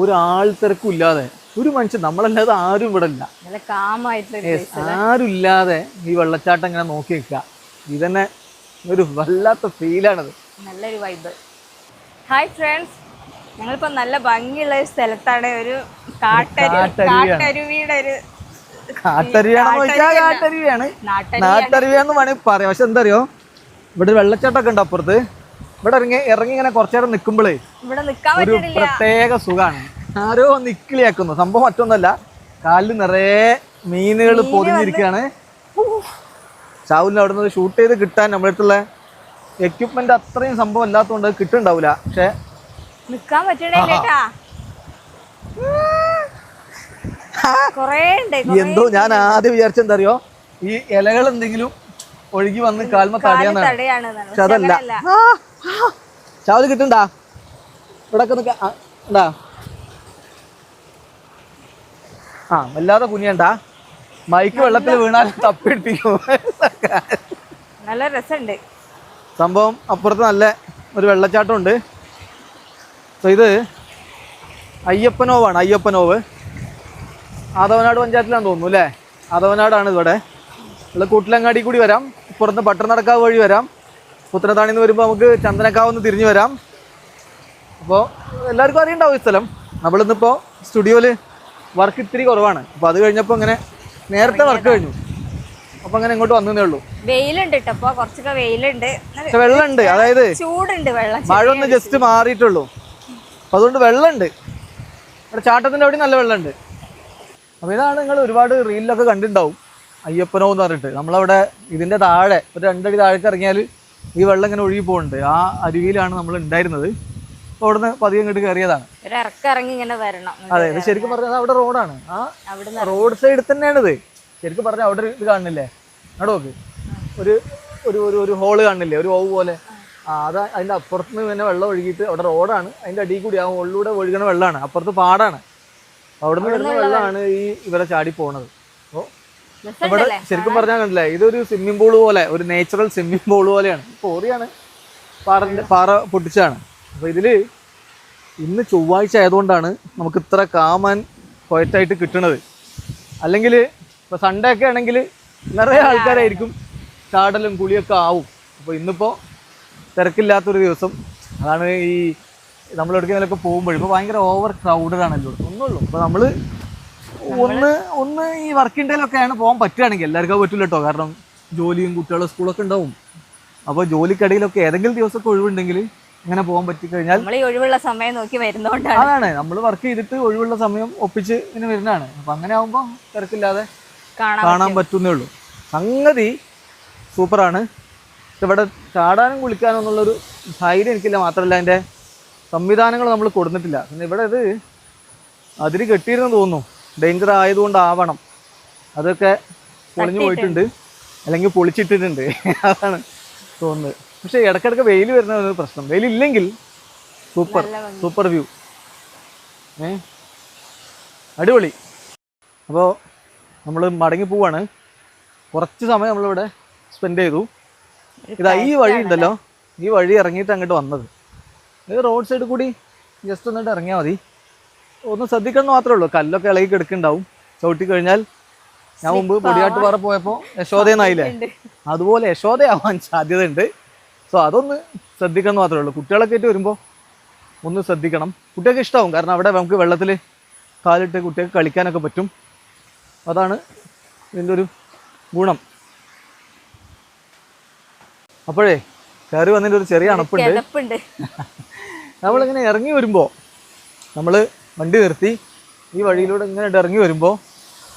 ഒരാൾ തിരക്കും ഇല്ലാതെ ഒരു മനുഷ്യൻ നമ്മളല്ലാതെ ആരും ഇവിടെ ഇല്ല ആരും ഇല്ലാതെ ഈ വെള്ളച്ചാട്ടം ഇങ്ങനെ നോക്കി നിൽക്കുക. ഇതന്നെ ഒരു വല്ലാത്ത ഫീലാണത് നല്ലൊരു വൈബ് ഹായ് ഫ്രണ്ട്സ് ഞങ്ങളിപ്പോ നല്ല ഭംഗിയുള്ള ഒരു സ്ഥലത്താണ് ഒരു. കാട്ടരുവിയുടെ ഒരു ാട്ടരുവിയാണ് ചോദിച്ചാൽ കാട്ടരുവിയാണ്. നാട്ടരു നാട്ടരുവിയാന്ന് വേണമെങ്കിൽ പറയാം. പക്ഷെ എന്താ അറിയോ? ഇവിടെ വെള്ളച്ചാട്ടമൊക്കെ ഉണ്ട് അപ്പുറത്ത്. ഇവിടെ ഇറങ്ങി ഇറങ്ങി ഇങ്ങനെ കുറച്ചു നേരം നിൽക്കുമ്പോഴേ ഒരു പ്രത്യേക സുഖമാണ് ആരോ നിക്കിളിയാക്കുന്നു. സംഭവം മറ്റൊന്നല്ല. കാലിൽ നിറയെ മീനുകൾ പൊതിഞ്ഞിരിക്കുകയാണ് ചാവലിന് അവിടെ നിന്ന് ഷൂട്ട് ചെയ്ത് കിട്ടാൻ നമ്മുടെ അടുത്തുള്ള എക്യുപ്മെന്റ് അത്രയും സംഭവം അല്ലാത്തതുകൊണ്ട് അത് കിട്ടുന്നുണ്ടാവില്ല പക്ഷെ നിക്കാൻ എന്തോ ഞാൻ ആദ്യം വിചാരിച്ചെന്താ അറിയോ ഈ ഇലകൾ എന്തെങ്കിലും ഒഴുകി വന്ന് കാൽമ തടയാന്നാണ്. പക്ഷെ അതല്ല. ചാവൽ കിട്ടണ്ടാ ഇവിടെ നിൽക്ക ഉണ്ടാ. ആ, വല്ലാതെ കുനിയണ്ട? മൈക്ക് വെള്ളത്തിൽ വീണാൽ തപ്പിടിപ്പിക്കും. നല്ല രസമുണ്ട് സംഭവം അപ്പുറത്ത് നല്ല ഒരു വെള്ളച്ചാട്ടം ഉണ്ട് സോ ഇത് അയ്യപ്പനോവാണ് അയ്യപ്പനോവ് ആദവനാട് പഞ്ചായത്തിലാണെന്ന് തോന്നുന്നു അല്ലേ? ആദവനാടാണ് ഇവിടെ. ഇവിടെ കൂട്ടിലങ്ങാടി കൂടി വരാം. പുറത്ത് പട്ടണടക്കാവ് വഴി വരാം. പുത്തനത്താണിൽ നിന്ന് വരുമ്പോൾ നമുക്ക് ചന്ദനക്കാവ് ഒന്ന് തിരിഞ്ഞു വരാം. അപ്പോൾ എല്ലാവർക്കും അറിയണ്ടാവും ഈ സ്ഥലം. നമ്മളിന്നിപ്പോൾ സ്റ്റുഡിയോയിൽ വർക്ക് ഇത്തിരി കുറവാണ്. അപ്പോൾ അത് കഴിഞ്ഞപ്പോൾ ഇങ്ങനെ നേരത്തെ വർക്ക് കഴിഞ്ഞു. അപ്പൊ അങ്ങനെ ഇങ്ങോട്ട് വന്നേ ഉള്ളൂ. വെയിലുണ്ട് കേട്ടോ കുറച്ചൊക്കെ വെയിലുണ്ട്. വെള്ളമുണ്ട്. അതായത് ചൂടുണ്ട് വെള്ളം. മഴ ഒന്ന് ജസ്റ്റ് മാറിയിട്ടുള്ളൂ. അപ്പൊ അതുകൊണ്ട് വെള്ളമുണ്ട്. ഇവിടെ ചാട്ടത്തിന്റെ അവിടെ നല്ല വെള്ളമുണ്ട്. അപ്പൊ ഇതാണ് നിങ്ങൾ ഒരുപാട് റീലിലൊക്കെ കണ്ടിട്ടുണ്ടാവും. അയ്യപ്പനോ എന്ന് പറഞ്ഞിട്ട്. നമ്മളവിടെ ഇതിന്റെ താഴെ ഒരു രണ്ടടി താഴേക്ക് ഇറങ്ങിയാൽ ഈ വെള്ളം ഇങ്ങനെ ഒഴുകി പോകുന്നുണ്ട് ആ അരുവിയിലാണ് നമ്മൾ ഉണ്ടായിരുന്നത്. അവിടുന്ന് പതിയെ ഇങ്ങോട്ട് കയറിയതാണ്. അതെ ഇത് ശരിക്കും പറഞ്ഞാൽ അവിടെ റോഡാണ്. ആ റോഡ് സൈഡ് തന്നെയാണിത്. ശരിക്കും പറഞ്ഞാൽ അവിടെ ഇത് കാണുന്നില്ലേ? അവിടെ നോക്ക്. ഒരു ഒരു ഒരു ഒരു ഹോൾ കാണുന്നില്ലേ? ഒരു ഓവ് പോലെ. ആ അത് അതിന്റെ അപ്പുറത്ത് നിന്ന് തന്നെ വെള്ളം ഒഴുകിയിട്ട് അവിടെ റോഡാണ്. അതിന്റെ അടിയിൽ കൂടി ആ ഹോളിലൂടെ ഒഴുകണ വെള്ളമാണ് അപ്പുറത്ത് പാടാണ്. അവിടെ നിന്ന് വരുന്ന വെള്ളമാണ് ഈ ഇവരെ ചാടി പോണത്. ഇവിടെ ശരിക്കും പറഞ്ഞാൽ കണ്ടില്ല ഇതൊരു സ്വിമ്മിംഗ് പൂൾ പോലെ ഒരു നേച്ചുറൽ സ്വിമ്മിംഗ് പൂൾ പോലെയാണ്. പോറിയാണ് പാറന്റെ പാറ പൊട്ടിച്ചാണ്. അപ്പോൾ ഇതിൽ ഇന്ന് ചൊവ്വാഴ്ച ആയതുകൊണ്ടാണ് നമുക്ക് ഇത്ര കാമാൻ കൊയറ്റായിട്ട് കിട്ടണത്. അല്ലെങ്കിൽ ഇപ്പോൾ സൺഡേ ഒക്കെ ആണെങ്കിൽ നിറയെ ആൾക്കാരായിരിക്കും ചാടലും കുളിയൊക്കെ ആവും. അപ്പോൾ ഇന്നിപ്പോൾ തിരക്കില്ലാത്തൊരു ദിവസം. അതാണ് ഈ നമ്മളെടുക്കുന്നതിലൊക്കെ പോകുമ്പോഴും. പോകുമ്പോൾ ഇപ്പോൾ ഭയങ്കര ഓവർ ക്രൗഡഡ് ആണല്ലോ ഒന്നുള്ളൂ അപ്പോൾ നമ്മൾ ഒന്ന് ഒന്ന് ഈ വർക്കിംഗ് ഡേയിലൊക്കെയാണ് പോകാൻ പറ്റുകയാണെങ്കിൽ എല്ലാവർക്കും പറ്റില്ല കേട്ടോ കാരണം ജോലിയും കുട്ടികളും സ്കൂളൊക്കെ ഉണ്ടാവും. അപ്പോൾ ജോലിക്കിടയിലൊക്കെ ഏതെങ്കിലും ദിവസമൊക്കെ ഒഴിവുണ്ടെങ്കിൽ ഇങ്ങനെ പോകാൻ പറ്റിക്കഴിഞ്ഞാൽ ഒഴിവുള്ള സമയം നോക്കി വരുന്നോണ്ടാണ്. അതാണ്. നമ്മൾ വർക്ക് ചെയ്തിട്ട് ഒഴിവുള്ള സമയം ഒപ്പിച്ച് ഇങ്ങനെ വരുന്നതാണ്. അപ്പം അങ്ങനെ ആകുമ്പോൾ തിരക്കില്ലാതെ കാണാൻ പറ്റുന്നേ ഉള്ളൂ. സംഗതി സൂപ്പറാണ്. ഇവിടെ ചാടാനും കുളിക്കാനും എന്നുള്ളൊരു ധൈര്യം എനിക്കില്ല. മാത്രമല്ല അതിന്റെ സംവിധാനങ്ങൾ നമ്മൾ കൊടുത്തിട്ടില്ല. പിന്നെ ഇവിടെ ഇത് അതിര് കെട്ടിയിരുന്നു തോന്നുന്നു. ഡേഞ്ചർ ആയതുകൊണ്ടാവണം അതൊക്കെ പൊളിഞ്ഞു പോയിട്ടുണ്ട്. അല്ലെങ്കിൽ പൊളിച്ചിട്ടിട്ടുണ്ട്. അതാണ് തോന്നുന്നത്. പക്ഷെ ഇടക്കിടക്ക് വെയിൽ വരുന്ന ഒരു പ്രശ്നം. വെയിലില്ലെങ്കിൽ സൂപ്പർ സൂപ്പർ വ്യൂ. ഏ? അടിപൊളി. അപ്പോൾ നമ്മൾ മടങ്ങി പോവാണ്. കുറച്ച് സമയം നമ്മളിവിടെ സ്പെൻഡ് ചെയ്തു. ഇതാ ഈ വഴി ഉണ്ടല്ലോ. ഈ വഴി ഇറങ്ങിയിട്ട് അങ്ങോട്ട് വന്നത്. ഇത് റോഡ് സൈഡിൽ കൂടി ജസ്റ്റ് ഒന്നിട്ട് ഇറങ്ങിയാൽ മതി. ഒന്ന് ശ്രദ്ധിക്കണം മാത്രമേ ഉള്ളൂ. കല്ലൊക്കെ ഇളകി കിടക്കുന്നുണ്ടാവും. ചവിട്ടി കഴിഞ്ഞാൽ ഞാൻ മുമ്പ് പൊടിയാട്ടുപാറ പോയപ്പോൾ യശോദയെന്നായില്ലേ. അതുപോലെ യശോദയാവാൻ സാധ്യതയുണ്ട്. സോ അതൊന്ന് ശ്രദ്ധിക്കണം മാത്രമേ ഉള്ളൂ. കുട്ടികളൊക്കെ ആയിട്ട് വരുമ്പോൾ ഒന്ന് ശ്രദ്ധിക്കണം. കുട്ടികൾക്ക് ഇഷ്ടമാവും കാരണം അവിടെ നമുക്ക് വെള്ളത്തിൽ കാലിട്ട് കുട്ടികൾക്ക് കളിക്കാനൊക്കെ പറ്റും. അതാണ് ഇതിന്റെ ഒരു ഗുണം. അപ്പോഴേ കയറി വന്നതിന്റെ ഒരു ചെറിയ അണപ്പുണ്ട്. നമ്മളിങ്ങനെ ഇറങ്ങി വരുമ്പോൾ നമ്മൾ വണ്ടി നിർത്തി. ഈ വഴിയിലൂടെ ഇങ്ങനെ ഇറങ്ങി വരുമ്പോൾ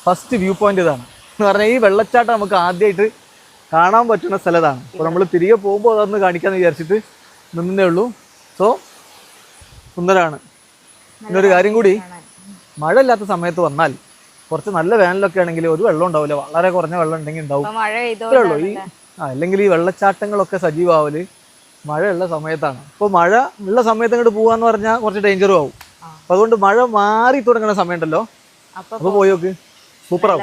ഫസ്റ്റ് വ്യൂ പോയിന്റ് ഇതാണ്. എന്ന് പറഞ്ഞാൽ ഈ വെള്ളച്ചാട്ടം നമുക്ക് ആദ്യമായിട്ട് കാണാൻ പറ്റുന്ന സ്ഥലതാണ്. അപ്പോൾ നമ്മൾ തിരികെ പോകുമ്പോൾ അതൊന്ന് കാണിക്കാമെന്ന് വിചാരിച്ചിട്ട് നിന്നേ ഉള്ളൂ. സോ സുന്ദരമാണ് പിന്നെ ഒരു കാര്യം കൂടി. മഴ ഇല്ലാത്ത സമയത്ത് വന്നാൽ കുറച്ച് നല്ല വേനലൊക്കെ ആണെങ്കിൽ ഒരു വെള്ളം ഉണ്ടാവില്ല. വളരെ കുറഞ്ഞ വെള്ളം ഉണ്ടെങ്കിൽ ഉണ്ടാവും. ഇത്രേ ഉള്ളൂ. ഈ അല്ലെങ്കിൽ ഈ വെള്ളച്ചാട്ടങ്ങളൊക്കെ സജീവാവൽ മഴയുള്ള സമയത്താണ്. അപ്പോൾ മഴ ഉള്ള സമയത്ത് അങ്ങോട്ട് പോകാന്ന് പറഞ്ഞാൽ കുറച്ച് ഡേഞ്ചറും ആവും. അതുകൊണ്ട് മഴ മാറി തുടങ്ങുന്ന സമയമുണ്ടല്ലോ. അപ്പൊ അപ്പോൾ പോയി നോക്ക്. സൂപ്പറാവും.